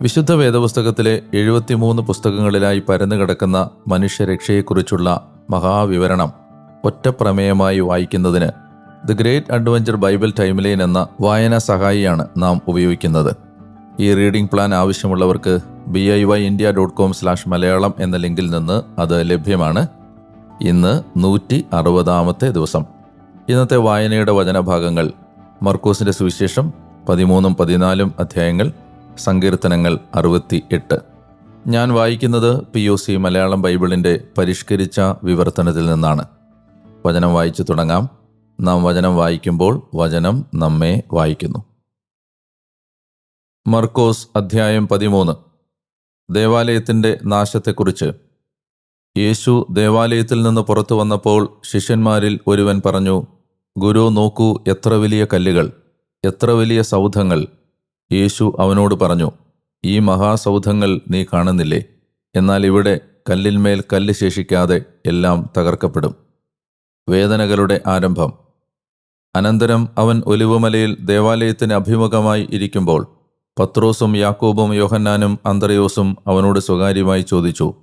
വിശുദ്ധ വേദപുസ്തകത്തിലെ എഴുപത്തിമൂന്ന് പുസ്തകങ്ങളിലായി പരന്നു കിടക്കുന്ന മനുഷ്യരക്ഷയെക്കുറിച്ചുള്ള മഹാവിവരണം ഒറ്റ പ്രമേയമായി വായിക്കുന്നതിന് the great adventure bible timeline എന്ന വായനാ സഹായിയാണ് നാം ഉപയോഗിക്കുന്നത്. ഈ റീഡിംഗ് പ്ലാൻ ആവശ്യമുള്ളവർക്ക് B I Y India dot com slash Malayalam എന്ന ലിങ്കിൽ നിന്ന് അത് ലഭ്യമാണ്. ഇന്ന് നൂറ്റി അറുപതാമത്തെ ദിവസം. ഇന്നത്തെ വായനയുടെ വചനഭാഗങ്ങൾ മർക്കോസിന്റെ സുവിശേഷം പതിമൂന്നും പതിനാലും അധ്യായങ്ങൾ സങ്കീർത്തനങ്ങൾ അറുപത്തി എട്ട് ഞാൻ വായിക്കുന്നത് പി ഒ സി മലയാളം ബൈബിളിന്റെ പരിഷ്കരിച്ച വിവർത്തനത്തിൽ നിന്നാണ്. വചനം വായിച്ചു തുടങ്ങാം. നാം വചനം വായിക്കുമ്പോൾ വചനം നമ്മെ വായിക്കുന്നു. മർക്കോസ് അധ്യായം പതിമൂന്ന്. ദേവാലയത്തിന്റെ നാശത്തെക്കുറിച്ച്. യേശു ദേവാലയത്തിൽ നിന്ന് പുറത്തു വന്നപ്പോൾ ശിഷ്യന്മാരിൽ ഒരുവൻ പറഞ്ഞു ഗുരു നോക്കൂ എത്ര വലിയ കല്ലുകൾ എത്ര വലിയ സൗധങ്ങൾ യേശു അവനോട് പറഞ്ഞു ഈ മഹാസൗധങ്ങൾ നീ കാണുന്നില്ലേ? എന്നാൽ ഇവിടെ കല്ലിന്മേൽ കല്ല് ശേഷിക്കാതെ എല്ലാം തകർക്കപ്പെടും. വേദനകളുടെ ആരംഭം. അനന്തരം അവൻ ഒലിവുമലയിൽ ദേവാലയത്തിന് അഭിമുഖമായി ഇരിക്കുമ്പോൾ പത്രോസും യാക്കോബും യോഹന്നാനും അന്തറയോസും അവനോട് സ്വകാര്യമായി ചോദിച്ചു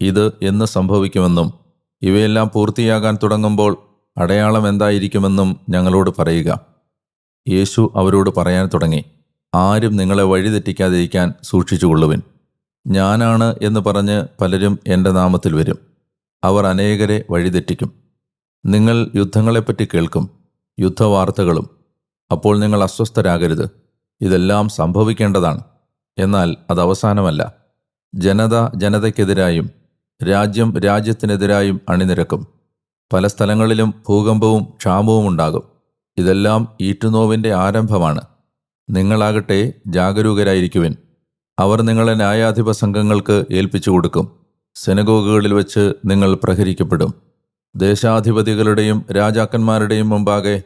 ഇത് എന്ന് സംഭവിക്കുമെന്നും ഇവയെല്ലാം പൂർത്തിയാകാൻ തുടങ്ങുമ്പോൾ അടയാളം എന്തായിരിക്കുമെന്നും ഞങ്ങളോട് പറയുക. യേശു അവരോട് പറയാൻ തുടങ്ങി ആരും നിങ്ങളെ വഴിതെറ്റിക്കാതിരിക്കാൻ സൂക്ഷിച്ചുകൊള്ളുവിൻ. ഞാനാണ് എന്ന് പറഞ്ഞ് പലരും എന്റെ നാമത്തിൽ വരും. അവർ അനേകരെ വഴിതെറ്റിക്കും. നിങ്ങൾ യുദ്ധങ്ങളെപ്പറ്റി കേൾക്കും യുദ്ധവാർത്തകളും. അപ്പോൾ നിങ്ങൾ അസ്വസ്ഥരാകരുത്. ഇതെല്ലാം സംഭവിക്കേണ്ടതാണ്. എന്നാൽ അത് അവസാനമല്ല. ജനത ജനതയ്ക്കെതിരായും രാജ്യം രാജ്യത്തിനെതിരായും അണിനിരക്കും. പല സ്ഥലങ്ങളിലും ഭൂകമ്പവും ക്ഷാമവും ഉണ്ടാകും ഇതെല്ലാം ഈറ്റുനോവിന്റെ ആരംഭമാണ്. നിങ്ങളാകട്ടെ ജാഗരൂകരായിരിക്കുവിൻ. അവർ നിങ്ങളെ ന്യായാധിപ സംഘങ്ങൾക്ക് ഏൽപ്പിച്ചു കൊടുക്കും. സെനഗോഗുകളിൽ വെച്ച് നിങ്ങൾ പ്രഹരിക്കപ്പെടും. ദേശാധിപതികളുടെയും രാജാക്കന്മാരുടെയും മുമ്പാകെ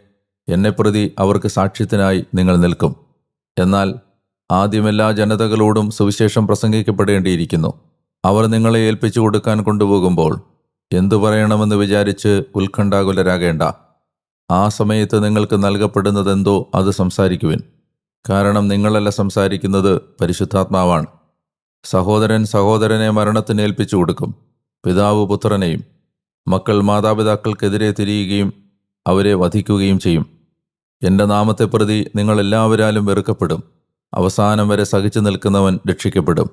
എന്നെ പ്രതി അവർക്ക് സാക്ഷ്യത്തിനായി നിങ്ങൾ നിൽക്കും. എന്നാൽ ആദ്യമെല്ലാ ജനതകളോടും സുവിശേഷം പ്രസംഗിക്കപ്പെടേണ്ടിയിരിക്കുന്നു. അവർ നിങ്ങളെ ഏൽപ്പിച്ചു കൊടുക്കാൻ കൊണ്ടുപോകുമ്പോൾ എന്തു പറയണമെന്ന് വിചാരിച്ച് ഉത്കണ്ഠാകുലരാകേണ്ട. ആ സമയത്ത് നിങ്ങൾക്ക് നൽകപ്പെടുന്നതെന്തോ അത് സംസാരിക്കുവിൻ. കാരണം നിങ്ങളല്ല സംസാരിക്കുന്നത് പരിശുദ്ധാത്മാവാണ്. സഹോദരൻ സഹോദരനെ മരണത്തിന് ഏൽപ്പിച്ചു കൊടുക്കും. പിതാവ് പുത്രനെയും മക്കൾ മാതാപിതാക്കൾക്കെതിരെ തിരിയുകയും അവരെ വധിക്കുകയും ചെയ്യും. എന്റെ നാമത്തെ പ്രതി നിങ്ങൾ എല്ലാവരാലും വെറുക്കപ്പെടും. അവസാനം വരെ സഹിച്ചു നിൽക്കുന്നവൻ രക്ഷിക്കപ്പെടും.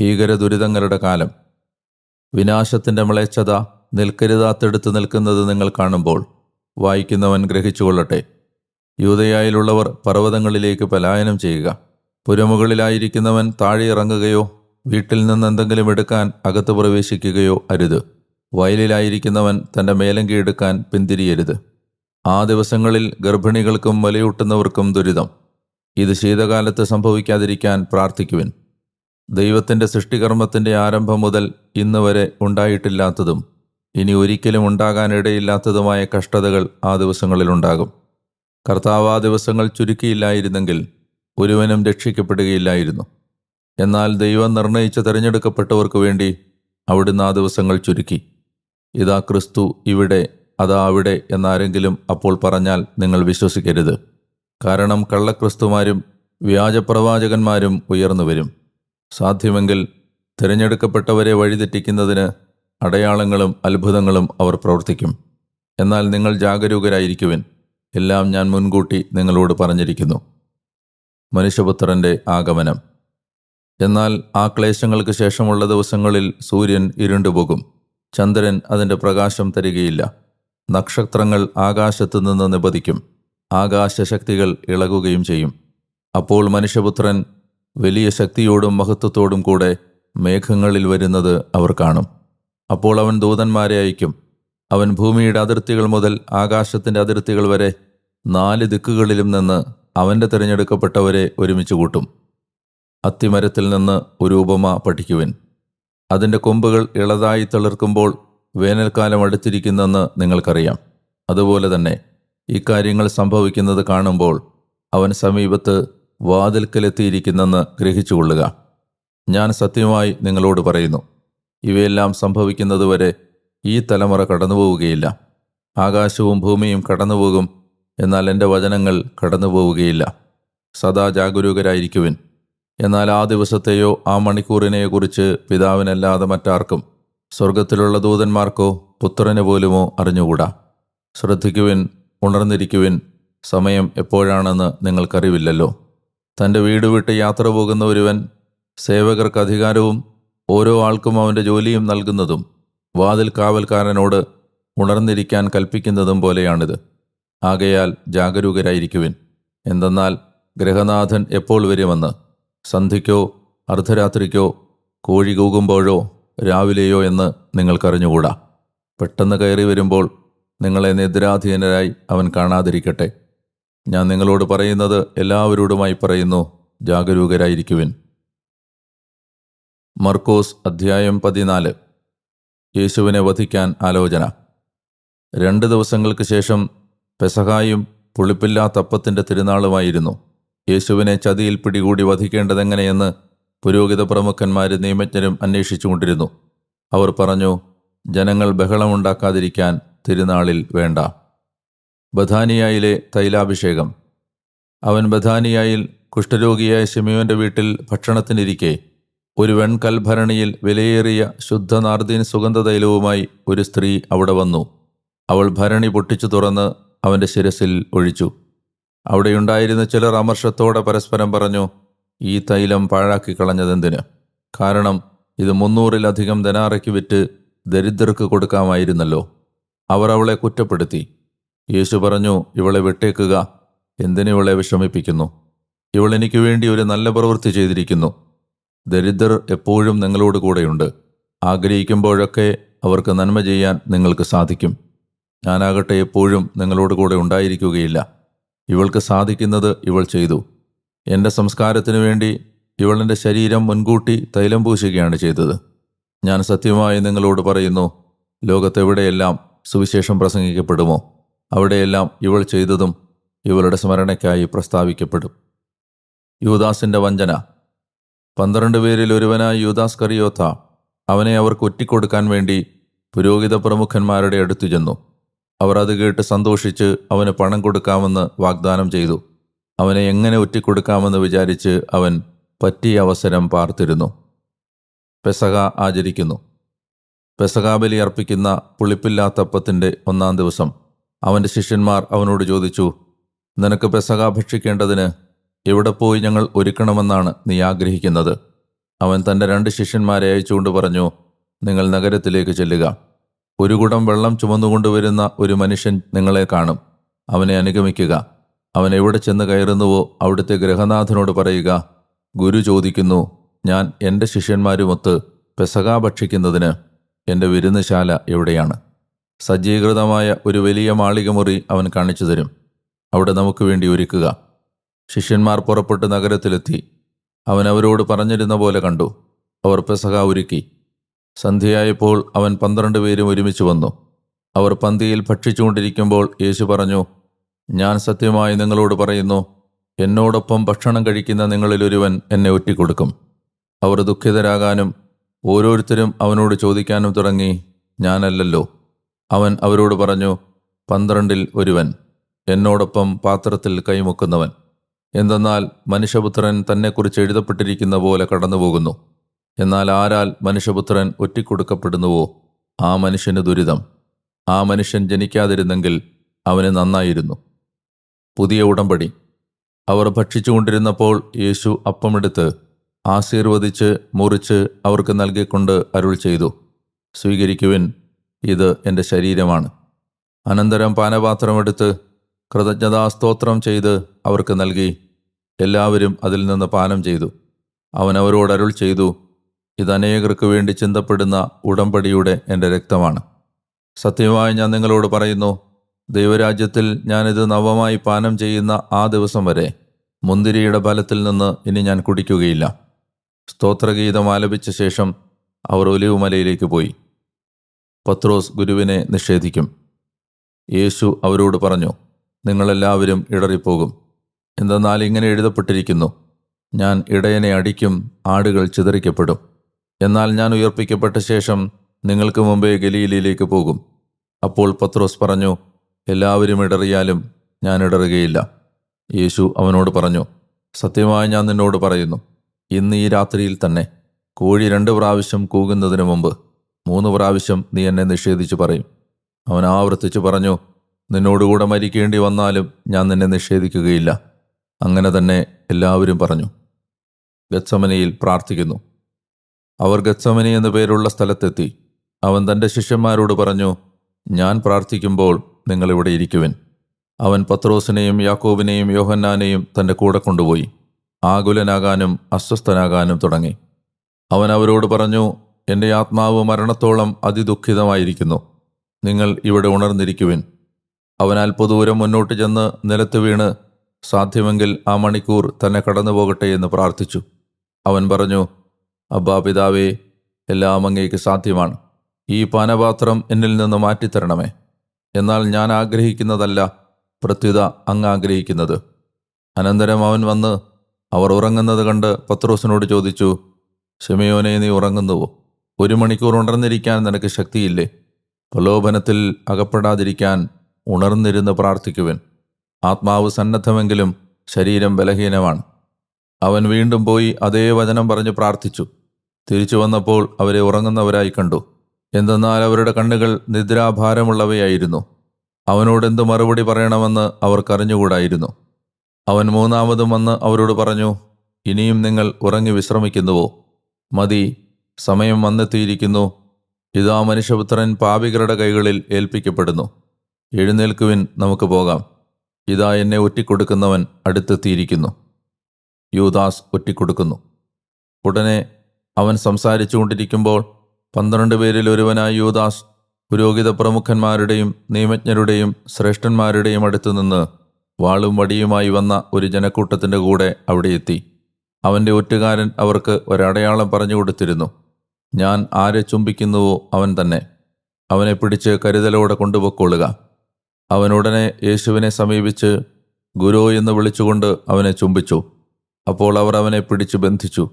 ഭീകര ദുരിതങ്ങളുടെ കാലം. വിനാശത്തിന്റെ മ്ലേച്ഛത നിൽക്കരുതാത്തെടുത്ത് നിൽക്കുന്നത് നിങ്ങൾ കാണുമ്പോൾ വായിക്കുന്നവൻ ഗ്രഹിച്ചുകൊള്ളട്ടെ. യൂതയായിലുള്ളവർ പർവതങ്ങളിലേക്ക് പലായനം ചെയ്യുക. പുരമുകളിലായിരിക്കുന്നവൻ താഴെ ഇറങ്ങുകയോ വീട്ടിൽ നിന്ന് എന്തെങ്കിലും എടുക്കാൻ അകത്ത് പ്രവേശിക്കുകയോ അരുത്. വയലിലായിരിക്കുന്നവൻ തന്റെ മേലങ്കി എടുക്കാൻ പിന്തിരിയരുത്. ആ ദിവസങ്ങളിൽ ഗർഭിണികൾക്കും വലയൂട്ടുന്നവർക്കും ദുരിതം. ഇത് ശീതകാലത്ത് സംഭവിക്കാതിരിക്കാൻ പ്രാർത്ഥിക്കുവിൻ. ദൈവത്തിന്റെ സൃഷ്ടികർമ്മത്തിന്റെ ആരംഭം മുതൽ ഇന്ന് വരെ ഉണ്ടായിട്ടില്ലാത്തതും ഇനി ഒരിക്കലും ഉണ്ടാകാനിടയില്ലാത്തതുമായ കഷ്ടതകൾ ആ ദിവസങ്ങളിലുണ്ടാകും കർത്താവ് ആ ദിവസങ്ങൾ ചുരുക്കിയില്ലായിരുന്നെങ്കിൽ ഒരുവനും രക്ഷിക്കപ്പെടുകയില്ലായിരുന്നു. എന്നാൽ ദൈവം നിർണയിച്ച് തിരഞ്ഞെടുക്കപ്പെട്ടവർക്ക് വേണ്ടി അവിടുന്ന് ആ ദിവസങ്ങൾ ചുരുക്കി. ഇതാ ക്രിസ്തു ഇവിടെ അതാ അവിടെ എന്നാരെങ്കിലും അപ്പോൾ പറഞ്ഞാൽ നിങ്ങൾ വിശ്വസിക്കരുത്. കാരണം കള്ളക്രിസ്തുമാരും വ്യാജപ്രവാചകന്മാരും ഉയർന്നു വരും. സാധ്യമെങ്കിൽ തിരഞ്ഞെടുക്കപ്പെട്ടവരെ വഴിതെറ്റിക്കുന്നതിന് അടയാളങ്ങളും അത്ഭുതങ്ങളും അവർ പ്രവർത്തിക്കും. എന്നാൽ നിങ്ങൾ ജാഗരൂകരായിരിക്കുവിൻ. എല്ലാം ഞാൻ മുൻകൂട്ടി നിങ്ങളോട് പറഞ്ഞിരിക്കുന്നു. മനുഷ്യപുത്രന്റെ ആഗമനം. എന്നാൽ ആ ക്ലേശങ്ങൾക്ക് ശേഷമുള്ള ദിവസങ്ങളിൽ സൂര്യൻ ഇരുണ്ടുപോകും. ചന്ദ്രൻ അതിന്റെ പ്രകാശം തരികയില്ല. നക്ഷത്രങ്ങൾ ആകാശത്തു നിന്ന് നിപതിക്കും. ആകാശശക്തികൾ ഇളകുകയും ചെയ്യും. അപ്പോൾ മനുഷ്യപുത്രൻ വലിയ ശക്തിയോടും മഹത്വത്തോടും കൂടെ മേഘങ്ങളിൽ വരുന്നത് അവർ കാണും. അപ്പോൾ അവൻ ദൂതന്മാരെ അയക്കും. അവൻ ഭൂമിയുടെ അതിർത്തികൾ മുതൽ ആകാശത്തിന്റെ അതിർത്തികൾ വരെ നാല് ദിക്കുകളിലും നിന്ന് അവന്റെ തിരഞ്ഞെടുക്കപ്പെട്ടവരെ ഒരുമിച്ച് കൂട്ടും. അത്തിമരത്തിൽ നിന്ന് ഒരു ഉപമ പഠിക്കുവിൻ. അതിന്റെ കൊമ്പുകൾ ഇളതായി തളിർക്കുമ്പോൾ വേനൽക്കാലം അടുത്തിരിക്കുന്നെന്ന് നിങ്ങൾക്കറിയാം. അതുപോലെ തന്നെ ഇക്കാര്യങ്ങൾ സംഭവിക്കുന്നത് കാണുമ്പോൾ അവൻ സമീപത്ത് വാതിൽക്കലെത്തിയിരിക്കുന്നെന്ന് ഗ്രഹിച്ചുകൊള്ളുക. ഞാൻ സത്യമായി നിങ്ങളോട് പറയുന്നു. ഇവയെല്ലാം സംഭവിക്കുന്നതുവരെ ഈ തലമുറ കടന്നുപോവുകയില്ല. ആകാശവും ഭൂമിയും കടന്നുപോകും എന്നാൽ എന്റെ വചനങ്ങൾ കടന്നുപോവുകയില്ല. സദാ ജാഗരൂകരായിരിക്കുവിൻ. എന്നാൽ ആ ദിവസത്തെയോ ആ മണിക്കൂറിനെയോ കുറിച്ച് പിതാവിനല്ലാതെ മറ്റാർക്കും സ്വർഗത്തിലുള്ള ദൂതന്മാർക്കോ പുത്രന് പോലുമോ അറിഞ്ഞുകൂടാ. ശ്രദ്ധിക്കുവിൻ ഉണർന്നിരിക്കുവിൻ. സമയം എപ്പോഴാണെന്ന് നിങ്ങൾക്കറിവില്ലല്ലോ. തന്റെ വീട് വിട്ട് യാത്ര പോകുന്ന ഒരുവൻ സേവകർക്ക് അധികാരവും ഓരോ ആൾക്കും അവന്റെ ജോലിയും നൽകുന്നതും വാതിൽ കാവൽക്കാരനോട് ഉണർന്നിരിക്കാൻ കൽപ്പിക്കുന്നതും പോലെയാണിത്. ആകയാൽ ജാഗരൂകരായിരിക്കുവിൻ. എന്തെന്നാൽ ഗ്രഹനാഥൻ എപ്പോൾ വരുമെന്ന്? സന്ധിക്കോ അർദ്ധരാത്രിക്കോ കോഴി കൂകുമ്പോഴോ രാവിലെയോ എന്ന് നിങ്ങൾക്കറിഞ്ഞുകൂടാ. പെട്ടെന്ന് കയറി വരുമ്പോൾ നിങ്ങളെ നിദ്രാധീനരായി അവൻ കാണാതിരിക്കട്ടെ. ഞാൻ നിങ്ങളോട് പറയുന്നത് എല്ലാവരോടുമായി പറയുന്നു ജാഗരൂകരായിരിക്കുവിൻ. മർക്കോസ് അധ്യായം പതിനാല്. യേശുവിനെ വധിക്കാൻ ആലോചന. രണ്ട് ദിവസങ്ങൾക്ക് ശേഷം പെസഹായും പുളിപ്പില്ലാത്തപ്പത്തിന്റെ തിരുനാളുമായിരുന്നു. യേശുവിനെ ചതിയിൽ പിടികൂടി വധിക്കേണ്ടതെങ്ങനെയെന്ന് പുരോഹിത പ്രമുഖന്മാരും നിയമജ്ഞരും അന്വേഷിച്ചുകൊണ്ടിരുന്നു. അവർ പറഞ്ഞു ജനങ്ങൾ ബഹളമുണ്ടാക്കാതിരിക്കാൻ തിരുനാളിൽ വേണ്ട. ബഥാനിയായിലെ തൈലാഭിഷേകം. അവൻ ബഥാനിയായിൽ കുഷ്ഠരോഗിയായ ശിമിയോന്റെ വീട്ടിൽ ഭക്ഷണത്തിനിരിക്കെ. ഒരു വെൺകൽഭരണിയിൽ വിലയേറിയ ശുദ്ധ നാർദീൻ സുഗന്ധതൈലവുമായി ഒരു സ്ത്രീ അവിടെ വന്നു. അവൾ ഭരണി പൊട്ടിച്ചു തുറന്ന് അവന്റെ ശിരസിൽ ഒഴിച്ചു. അവിടെയുണ്ടായിരുന്ന ചിലർ അമർഷത്തോടെ പരസ്പരം പറഞ്ഞു ഈ തൈലം പാഴാക്കി കളഞ്ഞതെന്തിന്? കാരണം ഇത് മുന്നൂറിലധികം ധനാറയ്ക്ക് വിറ്റ് ദരിദ്രർക്ക് കൊടുക്കാമായിരുന്നല്ലോ. അവർ അവളെ കുറ്റപ്പെടുത്തി. യേശു പറഞ്ഞു ഇവളെ വിട്ടേക്കുക. എന്തിനിവളെ വിഷമിപ്പിക്കുന്നു? ഇവൾ എനിക്ക് വേണ്ടി ഒരു നല്ല പ്രവൃത്തി ചെയ്തിരിക്കുന്നു. ദരിദ്രർ എപ്പോഴും നിങ്ങളോട് കൂടെയുണ്ട്. ആഗ്രഹിക്കുമ്പോഴൊക്കെ അവർക്ക് നന്മ ചെയ്യാൻ നിങ്ങൾക്ക് സാധിക്കും. ഞാനാകട്ടെ എപ്പോഴും നിങ്ങളോട് കൂടെ ഉണ്ടായിരിക്കുകയില്ല. ഇവൾക്ക് സാധിക്കുന്നത് ഇവൾ ചെയ്തു. എന്റെ സംസ്കാരത്തിനു വേണ്ടി ഇവൾ എന്റെ ശരീരം മുൻകൂട്ടി തൈലം പൂശുകയാണ് ചെയ്തത്. ഞാൻ സത്യമായി നിങ്ങളോട് പറയുന്നു ലോകത്തെവിടെയെല്ലാം സുവിശേഷം പ്രസംഗിക്കപ്പെടുമോ അവിടെയെല്ലാം ഇവൾ ചെയ്തതും ഇവളുടെ സ്മരണയ്ക്കായി പ്രസ്താവിക്കപ്പെടും. യുവദാസിന്റെ വഞ്ചന. പന്ത്രണ്ട് പേരിൽ ഒരുവനായ യൂദാസ് കറിയോത്ത അവനെ അവർക്ക് ഒറ്റിക്കൊടുക്കാൻ വേണ്ടി പുരോഹിത പ്രമുഖന്മാരുടെ അടുത്തു ചെന്നു. അവർ അത് കേട്ട് സന്തോഷിച്ച് അവന് പണം കൊടുക്കാമെന്ന് വാഗ്ദാനം ചെയ്തു. അവനെ എങ്ങനെ ഒറ്റിക്കൊടുക്കാമെന്ന് വിചാരിച്ച് അവൻ പറ്റിയ അവസരം പാർത്തിരുന്നു. പെസക ആചരിക്കുന്നു. പെസകാബലി അർപ്പിക്കുന്ന പുളിപ്പില്ലാത്തപ്പത്തിന്റെ ഒന്നാം ദിവസം അവന്റെ ശിഷ്യന്മാർ അവനോട് ചോദിച്ചു നിനക്ക് പെസക ഭക്ഷിക്കേണ്ടതിന് എവിടെ പോയി ഞങ്ങൾ ഒരുക്കണമെന്നാണ് നീ ആഗ്രഹിക്കുന്നത്. അവൻ തന്റെ രണ്ട് ശിഷ്യന്മാരെ അയച്ചുകൊണ്ട് പറഞ്ഞു നിങ്ങൾ നഗരത്തിലേക്ക് ചെല്ലുക. ഒരു കുടം വെള്ളം ചുമന്നുകൊണ്ടുവരുന്ന ഒരു മനുഷ്യൻ നിങ്ങളെ കാണും. അവനെ അനുഗമിക്കുക. അവൻ എവിടെ ചെന്ന് കയറുന്നുവോ അവിടുത്തെ ഗ്രഹനാഥനോട് പറയുക ഗുരു ചോദിക്കുന്നു ഞാൻ എന്റെ ശിഷ്യന്മാരുമൊത്ത് പെസക ഭക്ഷിക്കുന്നതിന് എന്റെ വിരുന്നുശാല എവിടെയാണ്? സജ്ജീകൃതമായ ഒരു വലിയ മാളികമുറി അവൻ കാണിച്ചു തരും. അവിടെ നമുക്ക് വേണ്ടി ഒരുക്കുക. ശിഷ്യന്മാർ പുറപ്പെട്ട് നഗരത്തിലെത്തി. അവൻ അവരോട് പറഞ്ഞിരുന്ന പോലെ കണ്ടു. അവർ പെസക ഒരുക്കി. സന്ധ്യയായപ്പോൾ അവൻ പന്ത്രണ്ട് പേരും ഒരുമിച്ച് വന്നു. അവർ പന്തിയിൽ ഭക്ഷിച്ചുകൊണ്ടിരിക്കുമ്പോൾ യേശു പറഞ്ഞു ഞാൻ സത്യമായി നിങ്ങളോട് പറയുന്നു എന്നോടൊപ്പം ഭക്ഷണം കഴിക്കുന്ന നിങ്ങളിലൊരുവൻ എന്നെ ഒറ്റിക്കൊടുക്കും. അവർ ദുഃഖിതരാകാനും ഓരോരുത്തരും അവനോട് ചോദിക്കാനും തുടങ്ങി ഞാനല്ലല്ലോ. അവൻ അവരോട് പറഞ്ഞു പന്ത്രണ്ടിൽ ഒരുവൻ എന്നോടൊപ്പം പാത്രത്തിൽ കൈമുക്കുന്നവൻ. എന്തെന്നാൽ മനുഷ്യപുത്രൻ തന്നെക്കുറിച്ച് എഴുതപ്പെട്ടിരിക്കുന്ന പോലെ കടന്നുപോകുന്നു. എന്നാൽ ആരാൽ മനുഷ്യപുത്രൻ ഒറ്റിക്കൊടുക്കപ്പെടുന്നുവോ? ആ മനുഷ്യന് ദുരിതം. ആ മനുഷ്യൻ ജനിക്കാതിരുന്നെങ്കിൽ അവന് നന്നായിരുന്നു. പുതിയ ഉടമ്പടി. അവർ ഭക്ഷിച്ചുകൊണ്ടിരുന്നപ്പോൾ യേശു അപ്പമെടുത്ത് ആശീർവദിച്ച് മുറിച്ച് അവർക്ക് നൽകിക്കൊണ്ട് അരുൾ ചെയ്തു. സ്വീകരിക്കുവിൻ ഇത് എന്റെ ശരീരമാണ്. അനന്തരം പാനപാത്രമെടുത്ത് കൃതജ്ഞതാസ്തോത്രം ചെയ്ത് അവർക്ക് നൽകി. എല്ലാവരും അതിൽ നിന്ന് പാനം ചെയ്തു. അവൻ അവരോട് അരുൾ ചെയ്തു ഇതനേകർക്ക് വേണ്ടി ചിന്തപ്പെടുന്ന ഉടമ്പടിയുടെ എന്റെ രക്തമാണ്. സത്യമായി ഞാൻ നിങ്ങളോട് പറയുന്നു ദൈവരാജ്യത്തിൽ ഞാനിത് നവമായി പാനം ചെയ്യുന്ന ആ ദിവസം വരെ മുന്തിരിയുടെ ഫലത്തിൽ നിന്ന് ഇനി ഞാൻ കുടിക്കുകയില്ല. സ്തോത്രഗീതം ആലപിച്ച ശേഷം അവർ ഒലിവുമലയിലേക്ക് പോയി. പത്രോസ് ഗുരുവിനെ നിഷേധിക്കും. യേശു അവരോട് പറഞ്ഞു നിങ്ങളെല്ലാവരും ഇടറിപ്പോകും. എന്തെന്നാൽ ഇങ്ങനെ എഴുതപ്പെട്ടിരിക്കുന്നു ഞാൻ ഇടയനെ അടിക്കും ആടുകൾ ചിതറിക്കപ്പെടും. എന്നാൽ ഞാൻ ഉയർപ്പിക്കപ്പെട്ട ശേഷം നിങ്ങൾക്ക് മുമ്പേ ഗലീലയിലേക്ക് പോകും. അപ്പോൾ പത്രോസ് പറഞ്ഞു എല്ലാവരും ഇടറിയാലും ഞാൻ ഇടറുകയില്ല. യേശു അവനോട് പറഞ്ഞു സത്യമായി ഞാൻ നിന്നോട് പറയുന്നു ഇന്ന് ഈ രാത്രിയിൽ തന്നെ കോഴി രണ്ട് പ്രാവശ്യം കൂകുന്നതിന് മുമ്പ് മൂന്ന് പ്രാവശ്യം നീ എന്നെ നിഷേധിച്ചു പറയും. അവൻ ആവർത്തിച്ചു പറഞ്ഞു നിന്നോടുകൂടെ മരിക്കേണ്ടി വന്നാലും ഞാൻ നിന്നെ നിഷേധിക്കുകയില്ല. അങ്ങനെ തന്നെ എല്ലാവരും പറഞ്ഞു. ഗച്ചമനയിൽ പ്രാർത്ഥിക്കുന്നു. അവർ ഗച്ചമനി എന്ന പേരുള്ള സ്ഥലത്തെത്തി. അവൻ തന്റെ ശിഷ്യന്മാരോട് പറഞ്ഞു ഞാൻ പ്രാർത്ഥിക്കുമ്പോൾ നിങ്ങളിവിടെ ഇരിക്കുവിൻ. അവൻ പത്രോസിനെയും യാക്കോബിനെയും യോഹന്നാനെയും തന്റെ കൂടെ കൊണ്ടുപോയി. ആകുലനാകാനും അസ്വസ്ഥനാകാനും തുടങ്ങി. അവൻ അവരോട് പറഞ്ഞു എന്റെ ആത്മാവ് മരണത്തോളം അതിദുഃഖിതമായിരിക്കുന്നു. നിങ്ങൾ ഇവിടെ ഉണർന്നിരിക്കുവിൻ. അവൻ അല്പദൂരം മുന്നോട്ട് ചെന്ന് നിലത്ത് വീണ് സാധ്യമെങ്കിൽ ആ മണിക്കൂർ തന്നെ കടന്നു പോകട്ടെ എന്ന് പ്രാർത്ഥിച്ചു. അവൻ പറഞ്ഞു അബ്ബാ പിതാവേ എല്ലാം അങ്ങേക്ക് സാധ്യമാണ്. ഈ പാനപാത്രം എന്നിൽ നിന്ന് മാറ്റിത്തരണമേ. എന്നാൽ ഞാൻ ആഗ്രഹിക്കുന്നതല്ല പ്രത്യുത അങ്ങ് ആഗ്രഹിക്കുന്നത്. അനന്തരം അവൻ വന്ന് അവർ ഉറങ്ങുന്നത് കണ്ട് പത്രോസിനോട് ചോദിച്ചു ഷെമയോനെ നീ ഉറങ്ങുന്നുവോ? ഒരു മണിക്കൂർ ഉണർന്നിരിക്കാൻ നിനക്ക് ശക്തിയില്ലേ? പ്രലോഭനത്തിൽ അകപ്പെടാതിരിക്കാൻ ഉണർന്നിരുന്ന് പ്രാർത്ഥിക്കുവൻ. ആത്മാവ് സന്നദ്ധമെങ്കിലും ശരീരം ബലഹീനമാണ്. അവൻ വീണ്ടും പോയി അതേ വചനം പറഞ്ഞ് പ്രാർത്ഥിച്ചു. തിരിച്ചു വന്നപ്പോൾ അവരെ ഉറങ്ങുന്നവരായി കണ്ടു. എന്തെന്നാൽ അവരുടെ കണ്ണുകൾ നിദ്രാഭാരമുള്ളവയായിരുന്നു. അവനോടെന്ത് മറുപടി പറയണമെന്ന് അവർക്കറിഞ്ഞുകൂടായിരുന്നു. അവൻ മൂന്നാമതും വന്ന് അവരോട് പറഞ്ഞു ഇനിയും നിങ്ങൾ ഉറങ്ങി വിശ്രമിക്കുന്നുവോ? മതി സമയം വന്നെത്തിയിരിക്കുന്നു. ഇതാ മനുഷ്യപുത്രൻ പാപികളുടെ കൈകളിൽ ഏൽപ്പിക്കപ്പെടുന്നു. എഴുന്നേൽക്കുവിൻ നമുക്ക് പോകാം. ഇതാ എന്നെ ഒറ്റിക്കൊടുക്കുന്നവൻ അടുത്തെത്തിയിരിക്കുന്നു. യൂദാസ് ഒറ്റിക്കൊടുക്കുന്നു. ഉടനെ അവൻ സംസാരിച്ചുകൊണ്ടിരിക്കുമ്പോൾ പന്ത്രണ്ട് പേരിൽ ഒരുവനായ യൂദാസ് പുരോഹിത പ്രമുഖന്മാരുടെയും നിയമജ്ഞരുടെയും ശ്രേഷ്ഠന്മാരുടെയും അടുത്ത് നിന്ന് വാളും വടിയുമായി വന്ന ഒരു ജനക്കൂട്ടത്തിന്റെ കൂടെ അവിടെ എത്തി. അവന്റെ ഒറ്റുകാരൻ അവർക്ക് ഒരടയാളം പറഞ്ഞു കൊടുത്തിരുന്നു. ഞാൻ ആരെ ചുംബിക്കുന്നുവോ അവൻ തന്നെ. അവനെ പിടിച്ച് കരുതലോടെ കൊണ്ടുപോയിക്കൊള്ളുക. അവനുടനെ യേശുവിനെ സമീപിച്ച് ഗുരു എന്ന് വിളിച്ചുകൊണ്ട് അവനെ ചുംബിച്ചു. അപ്പോൾ അവർ അവനെ പിടിച്ചു ബന്ധിച്ചു.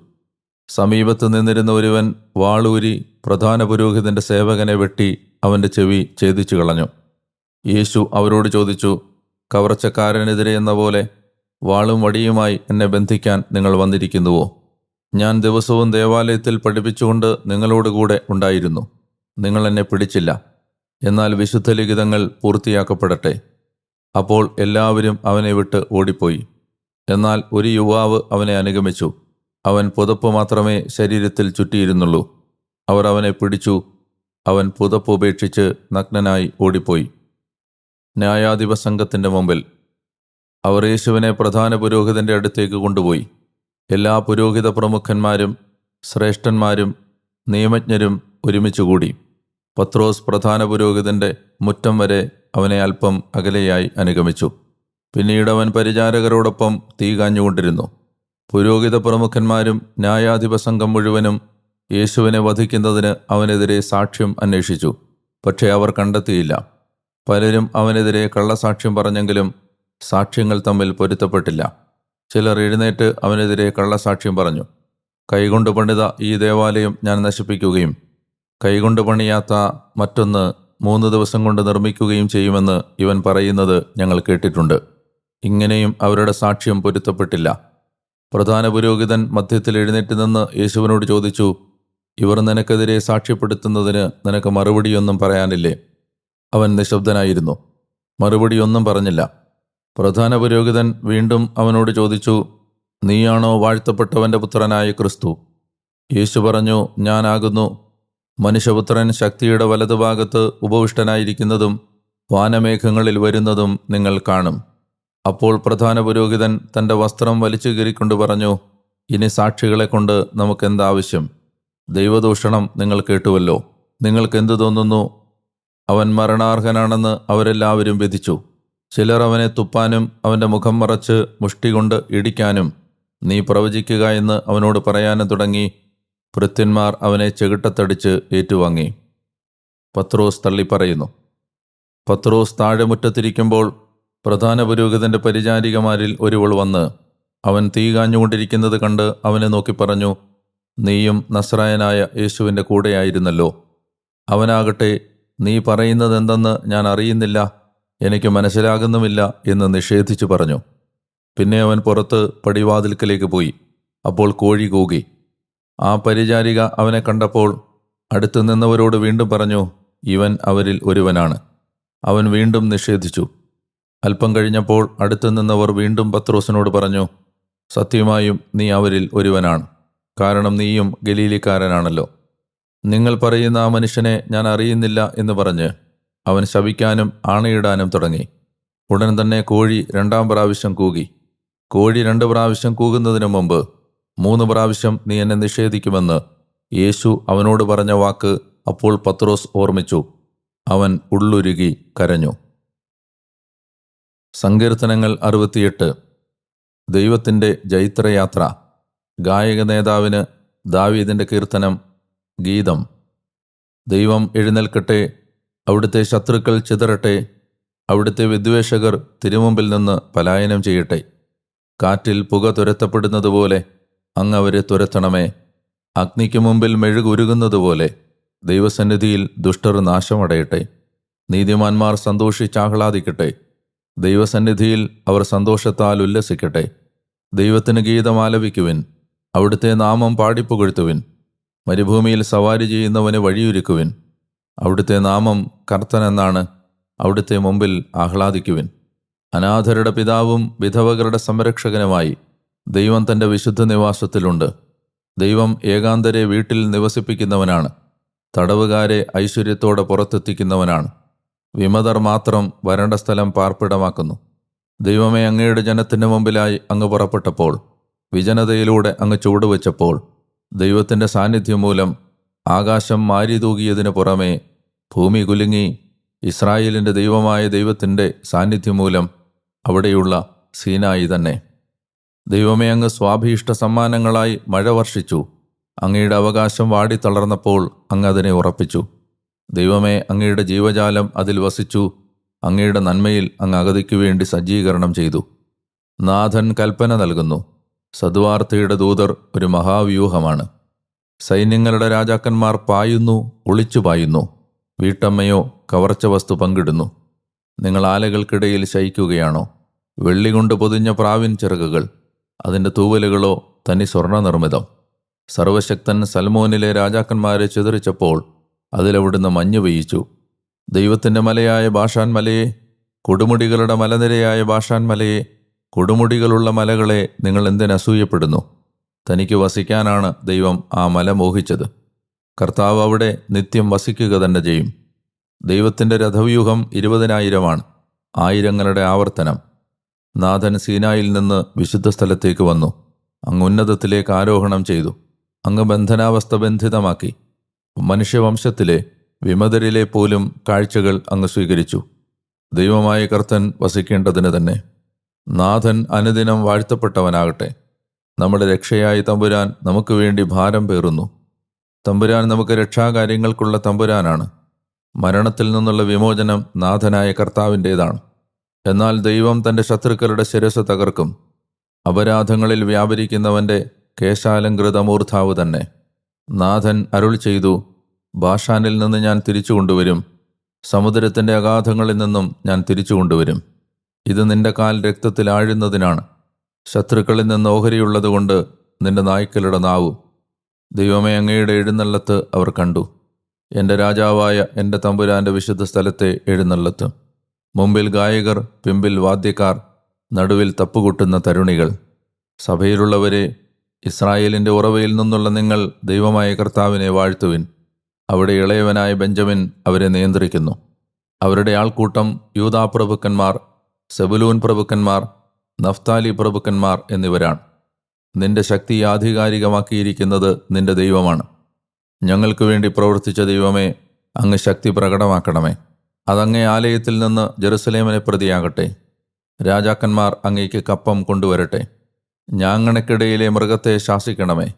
സമീപത്ത് നിന്നിരുന്ന ഒരുവൻ വാളൂരി പ്രധാന പുരോഹിതന്റെ സേവകനെ വെട്ടി അവന്റെ ചെവി ഛേദിച്ചു കളഞ്ഞു. യേശു അവരോട് ചോദിച്ചു കവർച്ചക്കാരനെതിരെ എന്ന പോലെ വാളും വടിയുമായി എന്നെ ബന്ധിക്കാൻ നിങ്ങൾ വന്നിരിക്കുന്നുവോ? ഞാൻ ദിവസവും ദേവാലയത്തിൽ പഠിപ്പിച്ചുകൊണ്ട് നിങ്ങളോടുകൂടെ ഉണ്ടായിരുന്നു. നിങ്ങൾ എന്നെ പിടിച്ചില്ല. എന്നാൽ വിശുദ്ധ ലിഖിതങ്ങൾ പൂർത്തിയാക്കപ്പെടട്ടെ. അപ്പോൾ എല്ലാവരും അവനെ വിട്ട് ഓടിപ്പോയി. എന്നാൽ ഒരു യുവാവ് അവനെ അനുഗമിച്ചു. അവൻ പുതപ്പ് മാത്രമേ ശരീരത്തിൽ ചുറ്റിയിരുന്നുള്ളൂ. അവർ അവനെ പിടിച്ചു. അവൻ പുതപ്പ് ഉപേക്ഷിച്ച് നഗ്നനായി ഓടിപ്പോയി. ന്യായാധിപ സംഘത്തിന്റെ മുമ്പിൽ അവർ യേശുവിനെ പ്രധാന പുരോഹിതന്റെ അടുത്തേക്ക് കൊണ്ടുപോയി. എല്ലാ പുരോഹിത പ്രമുഖന്മാരും ശ്രേഷ്ഠന്മാരും നിയമജ്ഞരും ഒരുമിച്ചുകൂടി. പത്രോസ് പ്രധാന പുരോഹിതന്റെ മുറ്റം വരെ അവനെ അല്പം അകലെയായി അനുഗമിച്ചു. പിന്നീട് അവൻ പരിചാരകരോടൊപ്പം തീ കാഞ്ഞുകൊണ്ടിരുന്നു. പുരോഹിത പ്രമുഖന്മാരും ന്യായാധിപ സംഘം മുഴുവനും യേശുവിനെ വധിക്കുന്നതിന് അവനെതിരെ സാക്ഷ്യം അന്വേഷിച്ചു. പക്ഷേ അവർ കണ്ടെത്തിയില്ല. പലരും അവനെതിരെ കള്ളസാക്ഷ്യം പറഞ്ഞെങ്കിലും സാക്ഷ്യങ്ങൾ തമ്മിൽ പൊരുത്തപ്പെട്ടില്ല. ചിലർ എഴുന്നേറ്റ് അവനെതിരെ കള്ളസാക്ഷ്യം പറഞ്ഞു. കൈകൊണ്ട് പണിത ഈ ദേവാലയം ഞാൻ നശിപ്പിക്കുകയും കൈകൊണ്ട് പണിയാത്ത മറ്റൊന്ന് മൂന്ന് ദിവസം കൊണ്ട് നിർമ്മിക്കുകയും ചെയ്യുമെന്ന് ഇവൻ പറയുന്നത് ഞങ്ങൾ കേട്ടിട്ടുണ്ട്. ഇങ്ങനെയും അവരുടെ സാക്ഷ്യം പൊരുത്തപ്പെട്ടില്ല. പ്രധാന പുരോഹിതൻ മധ്യത്തിൽ എഴുന്നേറ്റ് നിന്ന് യേശുവിനോട് ചോദിച്ചു ഇവർ നിനക്കെതിരെ സാക്ഷ്യപ്പെടുത്തുന്നതിന് നിനക്ക് മറുപടിയൊന്നും പറയാനില്ലേ? അവൻ നിശബ്ദനായിരുന്നു. മറുപടിയൊന്നും പറഞ്ഞില്ല. പ്രധാന പുരോഹിതൻ വീണ്ടും അവനോട് ചോദിച്ചു നീയാണോ വാഴ്ത്തപ്പെട്ടവന്റെ പുത്രനായ ക്രിസ്തു? യേശു പറഞ്ഞു ഞാനാകുന്നു. മനുഷ്യപുത്രൻ ശക്തിയുടെ വലതുഭാഗത്ത് ഉപവിഷ്ടനായിരിക്കുന്നതും വാനമേഘങ്ങളിൽ വരുന്നതും നിങ്ങൾ കാണും. അപ്പോൾ പ്രധാന പുരോഹിതൻ തന്റെ വസ്ത്രം വലിച്ചു കീറിക്കൊണ്ട് പറഞ്ഞു ഇനി സാക്ഷികളെ കൊണ്ട് നമുക്കെന്താവശ്യം ദൈവദൂഷണം നിങ്ങൾ കേട്ടുവല്ലോ. നിങ്ങൾക്കെന്തു തോന്നുന്നു? അവൻ മരണാർഹനാണെന്ന് അവരെല്ലാവരും വിധിച്ചു. ചിലർ അവനെ തുപ്പാനും അവന്റെ മുഖം മറച്ച് മുഷ്ടി കൊണ്ട് ഇടിക്കാനും നീ പ്രവചിക്കുക എന്ന് അവനോട് പറയാനും തുടങ്ങി. ഭൃത്യന്മാർ അവനെ ചെകിട്ടത്തടിച്ച് ഏറ്റുവാങ്ങി. പത്രോസ് തള്ളിപ്പറയുന്നു. പത്രോസ് താഴെ മുറ്റത്തിരിക്കുമ്പോൾ പ്രധാന പുരോഹിതന്റെ പരിചാരികമാരിൽ ഒരുവൾ വന്ന് അവൻ തീ കാഞ്ഞുകൊണ്ടിരിക്കുന്നത് കണ്ട് അവനെ നോക്കി പറഞ്ഞു നീയും നസ്രായനായ യേശുവിന്റെ കൂടെയായിരുന്നല്ലോ. അവനാകട്ടെ നീ പറയുന്നതെന്തെന്ന് ഞാൻ അറിയുന്നില്ല എനിക്ക് മനസ്സിലാകുന്നുമില്ല എന്ന് നിഷേധിച്ചു പറഞ്ഞു. പിന്നെ അവൻ പുറത്ത് പടിവാതിൽക്കലേക്ക് പോയി. അപ്പോൾ കോഴി കൂകി ആ പരിചാരിക അവനെ കണ്ടപ്പോൾ അടുത്തു നിന്നവരോട് വീണ്ടും പറഞ്ഞു ഇവൻ അവരിൽ ഒരുവനാണ്. അവൻ വീണ്ടും നിഷേധിച്ചു. അല്പം കഴിഞ്ഞപ്പോൾ അടുത്തു നിന്നവർ വീണ്ടും പത്രോസിനോട് പറഞ്ഞു സത്യമായും നീ അവരിൽ ഒരുവനാണ്. കാരണം നീയും ഗലീലിക്കാരനാണല്ലോ. നിങ്ങൾ പറയുന്ന ആ മനുഷ്യനെ ഞാൻ അറിയുന്നില്ല എന്ന് പറഞ്ഞ് അവൻ ശപിക്കാനും ആണയിടാനും തുടങ്ങി. ഉടൻ തന്നെ കോഴി രണ്ടാം പ്രാവശ്യം കൂകി. കോഴി രണ്ട് പ്രാവശ്യം കൂകുന്നതിനു മുമ്പ് മൂന്ന് പ്രാവശ്യം നീ എന്നെ നിഷേധിക്കുമെന്ന് യേശു അവനോട് പറഞ്ഞ വാക്ക് അപ്പോൾ പത്രോസ് ഓർമ്മിച്ചു. അവൻ ഉള്ളുരുകി കരഞ്ഞു. സങ്കീർത്തനങ്ങൾ അറുപത്തിയെട്ട്. ദൈവത്തിന്റെ ജൈത്രയാത്ര. ഗായക നേതാവിന് ദാവീദിന്റെ കീർത്തനം ഗീതം. ദൈവം എഴുന്നേൽക്കട്ടെ അവിടുത്തെ ശത്രുക്കൾ ചിതറട്ടെ അവിടുത്തെ വിദ്വേഷകർ തിരുമുമ്പിൽ നിന്ന് പലായനം ചെയ്യട്ടെ. കാറ്റിൽ പുക തുരത്തപ്പെടുന്നതുപോലെ അങ്ങ് അവരെ തുരത്തണമേ. അഗ്നിക്ക് മുമ്പിൽ മെഴുകുരുകുന്നതുപോലെ ദൈവസന്നിധിയിൽ ദുഷ്ടർ നാശമടയട്ടെ. നീതിമാന്മാർ സന്തോഷിച്ചാഹ്ലാദിക്കട്ടെ ദൈവസന്നിധിയിൽ അവർ സന്തോഷത്താൽ ഉല്ലസിക്കട്ടെ. ദൈവത്തിന് ഗീതം ആലപിക്കുവിൻ. അവിടുത്തെ നാമം പാടിപ്പുകഴ്ത്തുവിൻ. മരുഭൂമിയിൽ സവാരി ചെയ്യുന്നവന് വഴിയൊരുക്കുവിൻ. അവിടുത്തെ നാമം കർത്തനെന്നാണ് അവിടുത്തെ മുമ്പിൽ ആഹ്ലാദിക്കുവിൻ. അനാഥരുടെ പിതാവും വിധവകരുടെ സംരക്ഷകനുമായി ദൈവം തന്റെ വിശുദ്ധ നിവാസത്തിലുണ്ട്. ദൈവം ഏകാന്തരെ വീട്ടിൽ നിവസിപ്പിക്കുന്നവനാണ്. തടവുകാരെ ഐശ്വര്യത്തോടെ പുറത്തെത്തിക്കുന്നവനാണ്. വിമതർ മാത്രം വരണ്ട സ്ഥലം പാർപ്പിടമാക്കുന്നു. ദൈവമേ അങ്ങയുടെ ജനത്തിന് മുമ്പിലായി അങ്ങ് പുറപ്പെട്ടപ്പോൾ വിജനതയിലൂടെ അങ്ങ് ചൂടുവെച്ചപ്പോൾ ദൈവത്തിന്റെ സാന്നിധ്യം മൂലം ആകാശം മാരി തൂകിയതിന് പുറമെ ഭൂമി കുലുങ്ങി ഇസ്രായേലിന്റെ ദൈവമായ ദൈവത്തിന്റെ സാന്നിധ്യം മൂലം അവിടെയുള്ള സീനായി തന്നെ. ദൈവമേ അങ്ങ് സ്വാഭീഷ്ട സമ്മാനങ്ങളായി മഴ വർഷിച്ചു. അങ്ങയുടെ അവകാശം വാടി തളർന്നപ്പോൾ അങ്ങ് അതിനെ ഉറപ്പിച്ചു. ദൈവമേ അങ്ങയുടെ ജീവജാലം അതിൽ വസിച്ചു. അങ്ങയുടെ നന്മയിൽ അങ്ങ് അഗതിക്കു വേണ്ടി സജ്ജീകരണം ചെയ്തു. നാഥൻ കൽപ്പന നൽകുന്നു. സദ്വാർത്തയുടെ ദൂതർ ഒരു മഹാവ്യൂഹമാണ്. സൈന്യങ്ങളുടെ രാജാക്കന്മാർ പായുന്നു ഒളിച്ചു പായുന്നു. വീട്ടമ്മയോ കവർച്ച വസ്തു പങ്കിടുന്നു. നിങ്ങൾ ആലകൾക്കിടയിൽ ശയിക്കുകയാണോ? വെള്ളി കൊണ്ട് പൊതിഞ്ഞ പ്രാവിൻ ചിറകുകൾ. അതിന്റെ തൂവലുകളോ തനി സ്വർണ നിർമ്മിതം സർവശക്തൻ സൽമോനിലെ രാജാക്കന്മാരെ ചിതറിച്ചപ്പോൾ അതിലവിടുന്ന് മഞ്ഞു പെയ്യിച്ചു. ദൈവത്തിന്റെ മലയായ ബാഷാൻ മലയെ കൊടുമുടികളുടെ മലനിരയായ ബാഷാൻ മലയെ കൊടുമുടികളുള്ള മലകളെ നിങ്ങൾ എന്തിനസൂയപ്പെടുന്നു തനിക്ക് വസിക്കാനാണ് ദൈവം ആ മല മോഹിച്ചത്. കർത്താവ് അവിടെ നിത്യം വസിക്കുക തന്നെ ചെയ്യും. ദൈവത്തിന്റെ രഥവ്യൂഹം ഇരുപതിനായിരമാണ്. ആയിരങ്ങളുടെ ആവർത്തനം. നാഥൻ സീനായിൽ നിന്ന് വിശുദ്ധ സ്ഥലത്തേക്ക് വന്നു. അങ്ങ് ഉന്നതത്തിലേക്ക് ആരോഹണം ചെയ്തു. അങ്ങ് ബന്ധനാവസ്ഥ ബന്ധിതമാക്കി. മനുഷ്യവംശത്തിലെ വിമതരിലെ പോലും കാഴ്ചകൾ അങ്ങ് സ്വീകരിച്ചു. ദൈവമായ കർത്തൻ വസിക്കേണ്ടതിന് തന്നെ. നാഥൻ അനുദിനം വാഴ്ത്തപ്പെട്ടവനാകട്ടെ. നമ്മുടെ രക്ഷയായി തമ്പുരാൻ നമുക്ക് വേണ്ടി ഭാരം പേറുന്നു. തമ്പുരാൻ നമുക്ക് രക്ഷാകാര്യങ്ങൾക്കുള്ള തമ്പുരാനാണ്. മരണത്തിൽ നിന്നുള്ള വിമോചനം നാഥനായ കർത്താവിന്റേതാണ്. എന്നാൽ ദൈവം തന്റെ ശത്രുക്കളുടെ ശിരസ് തകർക്കും. അപരാധങ്ങളിൽ വ്യാപരിക്കുന്നവന്റെ കേശാലങ്കൃതമൂർധാവ് തന്നെ. നാഥൻ അരുൾ ചെയ്തു ബാഷാനിൽ നിന്ന് ഞാൻ തിരിച്ചു കൊണ്ടുവരും. സമുദ്രത്തിന്റെ അഗാധങ്ങളിൽ നിന്നും ഞാൻ തിരിച്ചു കൊണ്ടുവരും. ഇത് നിന്റെ കാൽ രക്തത്തിൽ ആഴുന്നതിനാണ്. ശത്രുക്കളിൽ നിന്ന് ഓഹരിയുള്ളതുകൊണ്ട് നിന്റെ നായ്ക്കളുടെ നാവും ദൈവമേ അങ്ങയുടെ എഴുന്നള്ളത്ത് അവർ കണ്ടു. എന്റെ രാജാവായ എന്റെ തമ്പുരാന്റെ വിശുദ്ധ സ്ഥലത്തെ എഴുന്നള്ളത്ത്. മുമ്പിൽ ഗായകർ പിമ്പിൽ വാദ്യക്കാർ നടുവിൽ തപ്പുകൊട്ടുന്ന തരുണികൾ. സഭയിലുള്ളവരെ ഇസ്രായേലിന്റെ ഉറവയിൽ നിന്നുള്ള നിങ്ങൾ ദൈവമായ കർത്താവിനെ വാഴ്ത്തുവിൻ. അവിടെ ഇളയവനായ ബെഞ്ചമിൻ അവരെ നിയന്ത്രിക്കുന്നു. അവരുടെ ആൾക്കൂട്ടം യൂതാ പ്രഭുക്കന്മാർ സെബുലൂൻ പ്രഭുക്കന്മാർ നഫ്താലി പ്രഭുക്കന്മാർ എന്നിവരാണ്. നിന്റെ ശക്തി ആധികാരികമാക്കിയിരിക്കുന്നത് നിന്റെ ദൈവമാണ്. ഞങ്ങൾക്ക് വേണ്ടി പ്രവർത്തിച്ച ദൈവമേ അങ്ങ് ശക്തി പ്രകടമാക്കണമേ. അതങ്ങേ ആലയത്തിൽ നിന്ന് ജെറുസലേമിനെ പ്രതിയാകട്ടെ. രാജാക്കന്മാർ അങ്ങേക്ക് കപ്പം കൊണ്ടുവരട്ടെ. ഞാങ്ങണക്കിടയിലെ മൃഗത്തെ ശാസിക്കണമേ.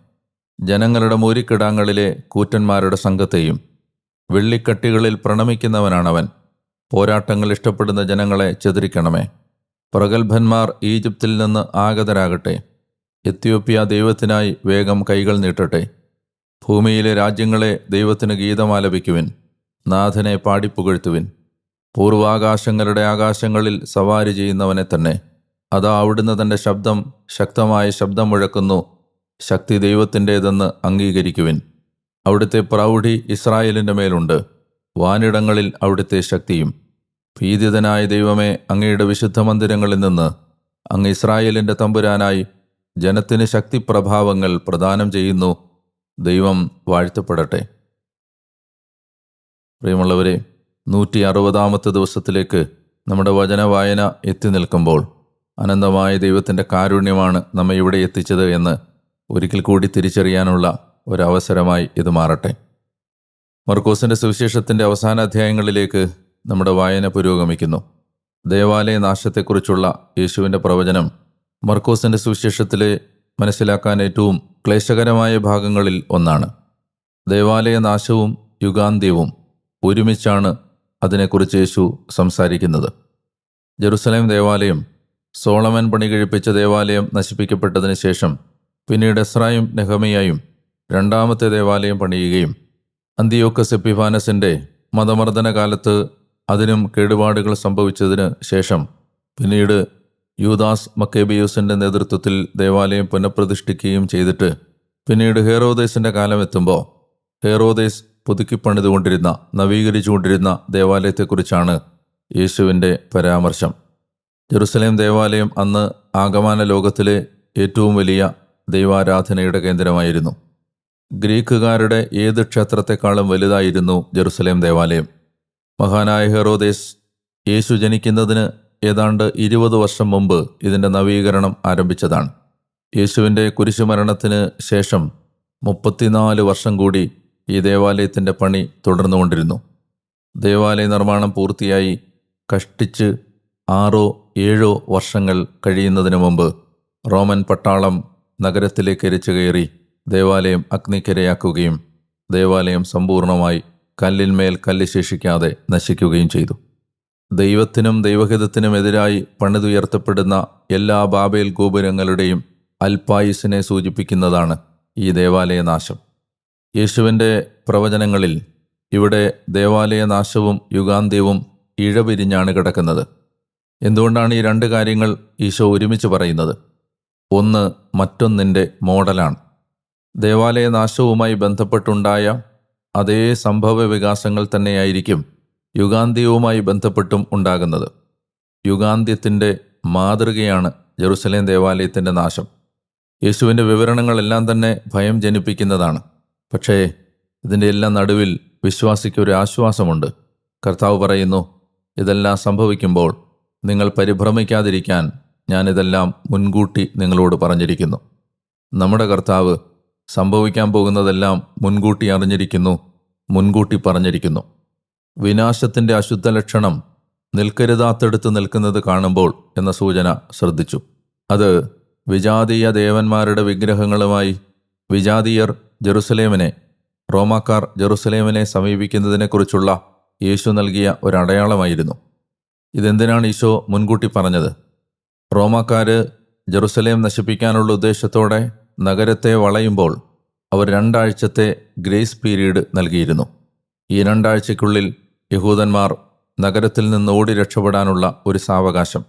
ജനങ്ങളുടെ മൂരിക്കിടാങ്ങളിലെ കൂറ്റന്മാരുടെ സംഘത്തെയും. വെള്ളിക്കട്ടികളിൽ പ്രണമിക്കുന്നവനാണവൻ. പോരാട്ടങ്ങൾ ഇഷ്ടപ്പെടുന്ന ജനങ്ങളെ ചെതിരിക്കണമേ. പ്രഗത്ഭന്മാർ ഈജിപ്തിൽ നിന്ന് ആഗതരാകട്ടെ. എത്യോപ്യ ദൈവത്തിനായി വേഗം കൈകൾ നീട്ടട്ടെ. ഭൂമിയിലെ രാജ്യങ്ങളെ ദൈവത്തിന് ഗീതമാലപിക്കുവിൻ. നാഥനെ പാടിപ്പുകഴ്ത്തുവിൻ പൂർവാകാശങ്ങളുടെ ആകാശങ്ങളിൽ സവാരി ചെയ്യുന്നവനെ തന്നെ. അതാ അവിടുന്ന് തന്റെ ശബ്ദം ശക്തമായ ശബ്ദം മുഴക്കുന്നു. ശക്തി ദൈവത്തിന്റേതെന്ന് അംഗീകരിക്കുവിൻ. അവിടുത്തെ പ്രൗഢി ഇസ്രായേലിന്റെ മേലുണ്ട്. വാനിടങ്ങളിൽ അവിടുത്തെ ശക്തിയും. ഭീതിതനായ ദൈവമേ അങ്ങയുടെ വിശുദ്ധ മന്ദിരങ്ങളിൽ നിന്ന് അങ്ങ് ഇസ്രായേലിന്റെ തമ്പുരാനായി ജനത്തിന് ശക്തിപ്രഭാവങ്ങൾ പ്രദാനം ചെയ്യുന്നു. ദൈവം വാഴ്ത്തപ്പെടട്ടെ. പ്രിയമുള്ളവരെ നൂറ്റി അറുപതാമത്തെ ദിവസത്തിലേക്ക് നമ്മുടെ വചന വായന എത്തി നിൽക്കുമ്പോൾ അനന്തമായ ദൈവത്തിന്റെ കാരുണ്യമാണ് നമ്മെ ഇവിടെ എത്തിച്ചത് എന്ന് ഒരിക്കൽ കൂടി തിരിച്ചറിയാനുള്ള ഒരവസരമായി ഇത് മാറട്ടെ. മർക്കോസിന്റെ സുവിശേഷത്തിന്റെ അവസാന അധ്യായങ്ങളിലേക്ക് നമ്മുടെ വായന പുരോഗമിക്കുന്നു. ദേവാലയ നാശത്തെക്കുറിച്ചുള്ള യേശുവിന്റെ പ്രവചനം മർക്കോസിന്റെ സുവിശേഷത്തിലെ മനസ്സിലാക്കാൻ ഏറ്റവും ക്ലേശകരമായ ഭാഗങ്ങളിൽ ഒന്നാണ്. ദേവാലയ നാശവും യുഗാന്ത്യവും ഒരുമിച്ചാണ് അതിനെക്കുറിച്ച് യേശു സംസാരിക്കുന്നത്. ജെറുസലേം ദേവാലയം സോളമൻ പണി കഴിപ്പിച്ച ദേവാലയം നശിപ്പിക്കപ്പെട്ടതിന് ശേഷം പിന്നീട് എസ്രായും നെഹമയായും രണ്ടാമത്തെ ദേവാലയം പണിയുകയും അന്തിയോക്കസ് എപ്പിഫാനസിന്റെ മതമർദ്ദന കാലത്ത് അതിനും കേടുപാടുകൾ സംഭവിച്ചതിന് ശേഷം പിന്നീട് യൂദാസ് മക്കേബിയൂസിന്റെ നേതൃത്വത്തിൽ ദേവാലയം പുനഃപ്രതിഷ്ഠിക്കുകയും ചെയ്തിട്ട് പിന്നീട് ഹേറോദേസിന്റെ കാലം എത്തുമ്പോൾ ഹേറോദേസ് പുതുക്കിപ്പണിതുകൊണ്ടിരുന്ന നവീകരിച്ചുകൊണ്ടിരുന്ന ദേവാലയത്തെക്കുറിച്ചാണ് യേശുവിന്റെ പരാമർശം. ജെറുസലേം ദേവാലയം അന്ന് ആഗമാന ലോകത്തിലെ ഏറ്റവും വലിയ ദൈവാരാധനയുടെ കേന്ദ്രമായിരുന്നു. ഗ്രീക്കുകാരുടെ ഏത് ക്ഷേത്രത്തെക്കാളും വലുതായിരുന്നു ജെറുസലേം ദേവാലയം. മഹാനായ ഹെറോദേസ് യേശു ജനിക്കുന്നതിന് ഏതാണ്ട് ഇരുപത് വർഷം മുമ്പ് ഇതിന്റെ നവീകരണം ആരംഭിച്ചതാണ്. യേശുവിന്റെ കുരിശുമരണത്തിന് ശേഷം മുപ്പത്തിനാല് വർഷം കൂടി ഈ ദേവാലയത്തിന്റെ പണി തുടർന്നുകൊണ്ടിരുന്നു ദേവാലയ നിർമ്മാണം പൂർത്തിയായി കഷ്ടിച്ച് ആറോ ഏഴോ വർഷങ്ങൾ കഴിയുന്നതിന് മുമ്പ് റോമൻ പട്ടാളം നഗരത്തിലേക്ക് എരിച്ചു കയറി ദേവാലയം അഗ്നിക്കരയാക്കുകയും ദേവാലയം സമ്പൂർണമായി കല്ലിന്മേൽ കല്ല് ശേഷിക്കാതെ നശിക്കുകയും ചെയ്തു. ദൈവത്തിനും ദൈവഹിതത്തിനുമെതിരായി പണിതുയർത്തപ്പെടുന്ന എല്ലാ ബാബേൽ ഗോപുരങ്ങളുടെയും അൽപായുസിനെ സൂചിപ്പിക്കുന്നതാണ് ഈ ദേവാലയ നാശം യേശുവിന്റെ പ്രവചനങ്ങളിൽ ഇവിടെ ദേവാലയ നാശവും യുഗാന്ത്യവും ഇഴപിരിഞ്ഞാണ് കിടക്കുന്നത്. എന്തുകൊണ്ടാണ് ഈ രണ്ട് കാര്യങ്ങൾ ഈശോ ഒരുമിച്ച് പറയുന്നത്? ഒന്ന് മറ്റൊന്നിന്റെ മോഡലാണ്. ദേവാലയ നാശവുമായി ബന്ധപ്പെട്ടുണ്ടായ അതേ സംഭവ വികാസങ്ങൾ തന്നെയായിരിക്കും യുഗാന്ത്യവുമായി ബന്ധപ്പെട്ടും ഉണ്ടാകുന്നത്. യുഗാന്ത്യത്തിന്റെ മാതൃകയാണ് ജെറുസലേം ദേവാലയത്തിന്റെ നാശം. യേശുവിന്റെ വിവരണങ്ങളെല്ലാം തന്നെ ഭയം ജനിപ്പിക്കുന്നതാണ്. പക്ഷേ ഇതിന്റെ എല്ലാം നടുവിൽ വിശ്വാസിക്ക് ഒരു ആശ്വാസമുണ്ട്. കർത്താവ് പറയുന്നു ഇതെല്ലാം സംഭവിക്കുമ്പോൾ നിങ്ങൾ പരിഭ്രമിക്കാതിരിക്കാൻ ഞാനിതെല്ലാം മുൻകൂട്ടി നിങ്ങളോട് പറഞ്ഞിരിക്കുന്നു. നമ്മുടെ കർത്താവ് സംഭവിക്കാൻ പോകുന്നതെല്ലാം മുൻകൂട്ടി അറിഞ്ഞിരിക്കുന്നു മുൻകൂട്ടി പറഞ്ഞിരിക്കുന്നു. വിനാശത്തിന്റെ അശുദ്ധ ലക്ഷണം നിൽക്കരുതാത്തെടുത്ത് നിൽക്കുന്നത് കാണുമ്പോൾ എന്ന സൂചന ശ്രദ്ധിച്ചു. അത് വിജാതീയ ദേവന്മാരുടെ വിഗ്രഹങ്ങളുമായി വിജാതീയർ ജെറുസലേമിനെ റോമാക്കാർ ജെറുസലേമിനെ സമീപിക്കുന്നതിനെക്കുറിച്ചുള്ള യേശു നൽകിയ ഒരു അടയാളമായിരുന്നു ഇതെന്തിനാണ് ഈശോ മുൻകൂട്ടി പറഞ്ഞത്? റോമാക്കാർ ജെറുസലേം നശിപ്പിക്കാനുള്ള ഉദ്ദേശത്തോടെ നഗരത്തെ വളയുമ്പോൾ അവർ രണ്ടാഴ്ചത്തെ ഗ്രേസ് പീരീഡ് നൽകിയിരുന്നു. ഈ രണ്ടാഴ്ചയ്ക്കുള്ളിൽ യഹൂദന്മാർ നഗരത്തിൽ നിന്ന് ഓടി രക്ഷപ്പെടാനുള്ള ഒരു സാവകാശം.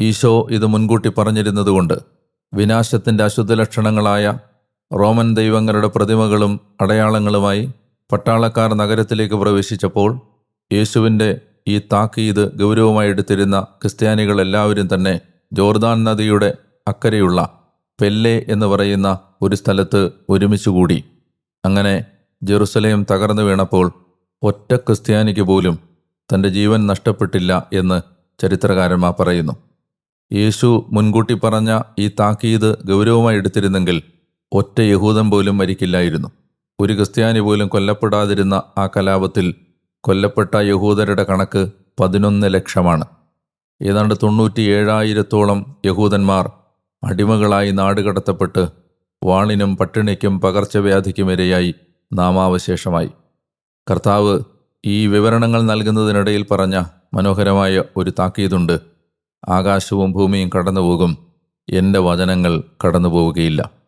ഈശോ ഇത് മുൻകൂട്ടി പറഞ്ഞിരുന്നതുകൊണ്ട് വിനാശത്തിന്റെ അശുദ്ധ ലക്ഷണങ്ങളായ റോമൻ ദൈവങ്ങളുടെ പ്രതിമകളും അടയാളങ്ങളുമായി പട്ടാളക്കാർ നഗരത്തിലേക്ക് പ്രവേശിച്ചപ്പോൾ യേശുവിന്റെ ഈ താക്കീത് ഗൗരവമായി എടുത്തിരുന്ന ക്രിസ്ത്യാനികൾ എല്ലാവരും തന്നെ ജോർദാൻ നദിയുടെ അക്കരെയുള്ള പെല്ലെ എന്ന് പറയുന്ന ഒരു സ്ഥലത്ത് ഒരുമിച്ചുകൂടി അങ്ങനെ ജെറുസലേം തകർന്നു വീണപ്പോൾ ഒറ്റ ക്രിസ്ത്യാനിക്ക് പോലും തന്റെ ജീവൻ നഷ്ടപ്പെട്ടില്ല എന്ന് ചരിത്രകാരന്മാർ പറയുന്നു. യേശു മുൻകൂട്ടി പറഞ്ഞ ഈ താക്കീത് ഗൗരവമായി എടുത്തിരുന്നെങ്കിൽ ഒറ്റ യഹൂദൻ പോലും മരിക്കില്ലായിരുന്നു. ഒരു ക്രിസ്ത്യാനി പോലും കൊല്ലപ്പെടാതിരുന്ന ആ കലാപത്തിൽ കൊല്ലപ്പെട്ട യഹൂദരുടെ കണക്ക് പതിനൊന്ന് ലക്ഷമാണ്. ഏതാണ്ട് തൊണ്ണൂറ്റി ഏഴായിരത്തോളം യഹൂദന്മാർ അടിമകളായി നാടുകടത്തപ്പെട്ട് വാളിനും പട്ടിണിക്കും പകർച്ചവ്യാധിക്കും ഇരയായി നാമാവശേഷമായി. കർത്താവ് ഈ വിവരണങ്ങൾ നൽകുന്നതിനിടയിൽ പറഞ്ഞ മനോഹരമായ ഒരു താക്കീതുണ്ട്. ആകാശവും ഭൂമിയും കടന്നുപോകും. എന്റെ വചനങ്ങൾ കടന്നു പോവുകയില്ല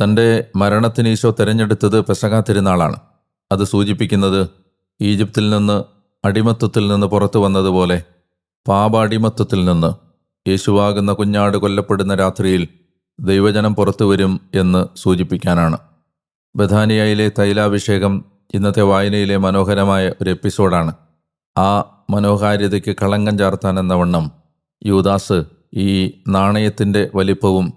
തന്റെ മരണത്തിന് ഈശോ തിരഞ്ഞെടുത്തത് പെസക തിരുനാളാണ് അത് സൂചിപ്പിക്കുന്നത് ഈജിപ്തിൽ നിന്ന് അടിമത്വത്തിൽ നിന്ന് പുറത്തു വന്നതുപോലെ പാപാടിമത്വത്തിൽ നിന്ന് യേശുവാകുന്ന കുഞ്ഞാട് കൊല്ലപ്പെടുന്ന രാത്രിയിൽ ദൈവജനം പുറത്തു വരും എന്ന് സൂചിപ്പിക്കാനാണ്. ബഥാനിയയിലെ തൈലാഭിഷേകം ഇന്നത്തെ വായനയിലെ മനോഹരമായ ഒരു എപ്പിസോഡാണ്. ആ മനോഹാരിതയ്ക്ക് കളങ്കം ചാർത്താൻ എന്ന വണ്ണം യൂദാസ് ഈ നാണയത്തിന്റെ വലിപ്പവും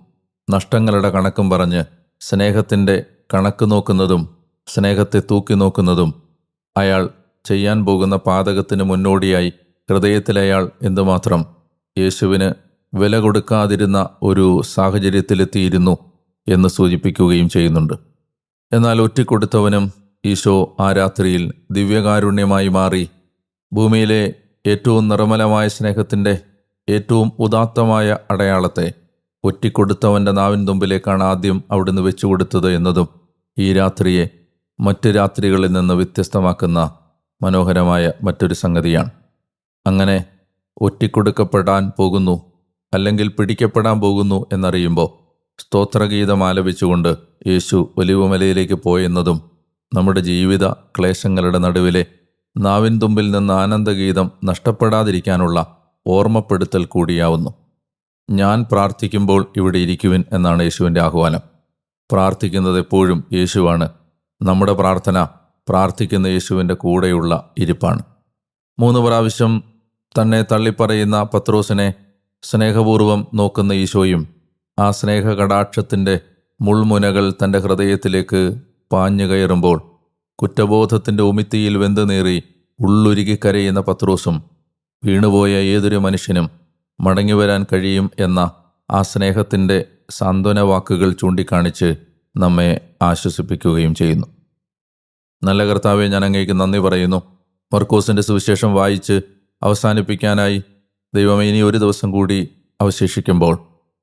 നഷ്ടങ്ങളുടെ കണക്കും പറഞ്ഞ് സ്നേഹത്തിന്റെ കണക്ക് നോക്കുന്നതും സ്നേഹത്തെ തൂക്കി നോക്കുന്നതും അയാൾ ചെയ്യാൻ പോകുന്ന പാതകത്തിന് മുന്നോടിയായി ഹൃദയത്തിലയാൾ എന്തുമാത്രം യേശുവിന് വില കൊടുക്കാതിരുന്ന ഒരു സാഹചര്യത്തിലെത്തിയിരുന്നു എന്ന് സൂചിപ്പിക്കുകയും ചെയ്യുന്നുണ്ട്. എന്നാൽ ഒറ്റിക്കൊടുത്തവനും ഈശോ ആ രാത്രിയിൽ ദിവ്യകാരുണ്യമായി മാറി. ഭൂമിയിലെ ഏറ്റവും നിർമ്മലമായ സ്നേഹത്തിന്റെ ഏറ്റവും ഉദാത്തമായ അടയാളത്തെ ഒറ്റിക്കൊടുത്തവന്റെ നാവിൻ തുമ്പിലേക്കാണ് ആദ്യം അവിടുന്ന് വെച്ചു കൊടുത്തത് എന്നതും ഈ രാത്രിയെ മറ്റ് രാത്രികളിൽ നിന്ന് വ്യത്യസ്തമാക്കുന്ന മനോഹരമായ മറ്റൊരു സംഗതിയാണ്. അങ്ങനെ ഒറ്റിക്കൊടുക്കപ്പെടാൻ പോകുന്നു അല്ലെങ്കിൽ പിടിക്കപ്പെടാൻ പോകുന്നു എന്നറിയുമ്പോൾ സ്തോത്രഗീതം ആലപിച്ചുകൊണ്ട് യേശു ഒലിവുമലയിലേക്ക് പോയെന്നതും നമ്മുടെ ജീവിത ക്ലേശങ്ങളുടെ നടുവിലെ നാവിൻ തുമ്പിൽ നിന്ന് ആനന്ദഗീതം നഷ്ടപ്പെടാതിരിക്കാനുള്ള ഓർമ്മപ്പെടുത്തൽ കൂടിയാവുന്നു. ഞാൻ പ്രാർത്ഥിക്കുമ്പോൾ ഇവിടെ ഇരിക്കുവിൻ എന്നാണ് യേശുവിന്റെ ആഹ്വാനം. പ്രാർത്ഥിക്കുന്നത് എപ്പോഴും യേശുവാണ്. നമ്മുടെ പ്രാർത്ഥന പ്രാർത്ഥിക്കുന്ന യേശുവിന്റെ കൂടെയുള്ള ഇരിപ്പാണ്. മൂന്ന് പ്രാവശ്യം തന്നെ തള്ളിപ്പറയുന്ന പത്രോസിനെ സ്നേഹപൂർവം നോക്കുന്ന ഈശോയും ആ സ്നേഹ കടാക്ഷത്തിന്റെ മുൾമുനകൾ തന്റെ ഹൃദയത്തിലേക്ക് പാഞ്ഞു കയറുമ്പോൾ കുറ്റബോധത്തിന്റെ ഉമിത്തിയിൽ വെന്തുനേറി ഉള്ളുരുകി കരയുന്ന പത്രോസും വീണുപോയ ഏതൊരു മനുഷ്യനും മടങ്ങിവരാൻ കഴിയും എന്ന ആ സ്നേഹത്തിന്റെ സാന്ത്വന വാക്കുകൾ ചൂണ്ടിക്കാണിച്ച് നമ്മെ ആശ്വസിപ്പിക്കുകയും ചെയ്യുന്നു. നല്ല കർത്താവെ ഞാൻ അങ്ങേക്ക് നന്ദി പറയുന്നു. മർക്കോസിന്റെ സുവിശേഷം വായിച്ച് അവസാനിപ്പിക്കാനായി ദൈവമേ ഇനി ഒരു ദിവസം കൂടി അവശേഷിക്കുമ്പോൾ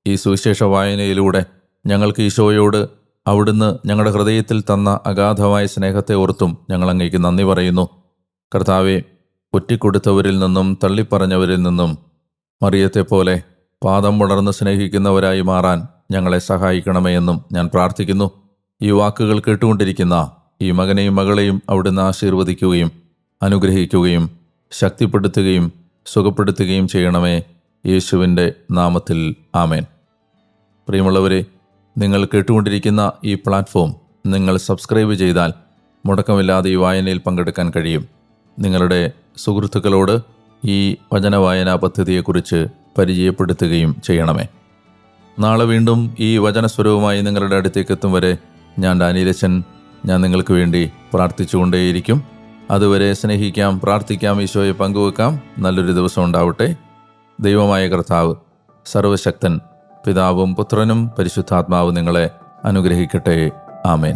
ഈ സുവിശേഷ വായനയിലൂടെ ഞങ്ങൾക്ക് ഈശോയോട് അവിടുന്ന് ഞങ്ങളുടെ ഹൃദയത്തിൽ തന്ന അഗാധമായ സ്നേഹത്തെ ഓർത്തും ഞങ്ങൾ അങ്ങേക്ക് നന്ദി പറയുന്നു. കർത്താവെ ഒറ്റിക്കൊടുത്തവരിൽ നിന്നും തള്ളിപ്പറഞ്ഞവരിൽ നിന്നും മറിയത്തെ പോലെ പാദം വളർന്ന് സ്നേഹിക്കുന്നവരായി മാറാൻ ഞങ്ങളെ സഹായിക്കണമേ എന്നും ഞാൻ പ്രാർത്ഥിക്കുന്നു. ഈ വാക്കുകൾ കേട്ടുകൊണ്ടിരിക്കുന്ന ഈ മകനെയും മകളെയും അവിടുന്ന് ആശീർവദിക്കുകയും അനുഗ്രഹിക്കുകയും ശക്തിപ്പെടുത്തുകയും സുഖപ്പെടുത്തുകയും ചെയ്യണമേ യേശുവിന്റെ നാമത്തിൽ. ആമേൻ. പ്രിയമുള്ളവരെ നിങ്ങൾ കേട്ടുകൊണ്ടിരിക്കുന്ന ഈ പ്ലാറ്റ്ഫോം നിങ്ങൾ സബ്സ്ക്രൈബ് ചെയ്താൽ മുടക്കമില്ലാതെ ഈ വായനയിൽ പങ്കെടുക്കാൻ കഴിയും. നിങ്ങളുടെ സുഹൃത്തുക്കളോട് ഈ വചന വായനാ പദ്ധതിയെക്കുറിച്ച് പരിചയപ്പെടുത്തുകയും ചെയ്യണമേ. നാളെ വീണ്ടും ഈ വചനസ്വരവുമായി നിങ്ങളുടെ അടുത്തേക്ക് എത്തും വരെ ഞാൻ ഡാനിയലച്ചൻ ഞാൻ നിങ്ങൾക്ക് വേണ്ടി പ്രാർത്ഥിച്ചുകൊണ്ടേയിരിക്കും. അതുവരെ സ്നേഹിക്കാം പ്രാർത്ഥിക്കാം ഈശോയെ പങ്കുവെക്കാം. നല്ലൊരു ദിവസം ഉണ്ടാവട്ടെ. ദൈവമായ കർത്താവ് സർവശക്തൻ പിതാവും പുത്രനും പരിശുദ്ധാത്മാവും നിങ്ങളെ അനുഗ്രഹിക്കട്ടെ. ആമേൻ.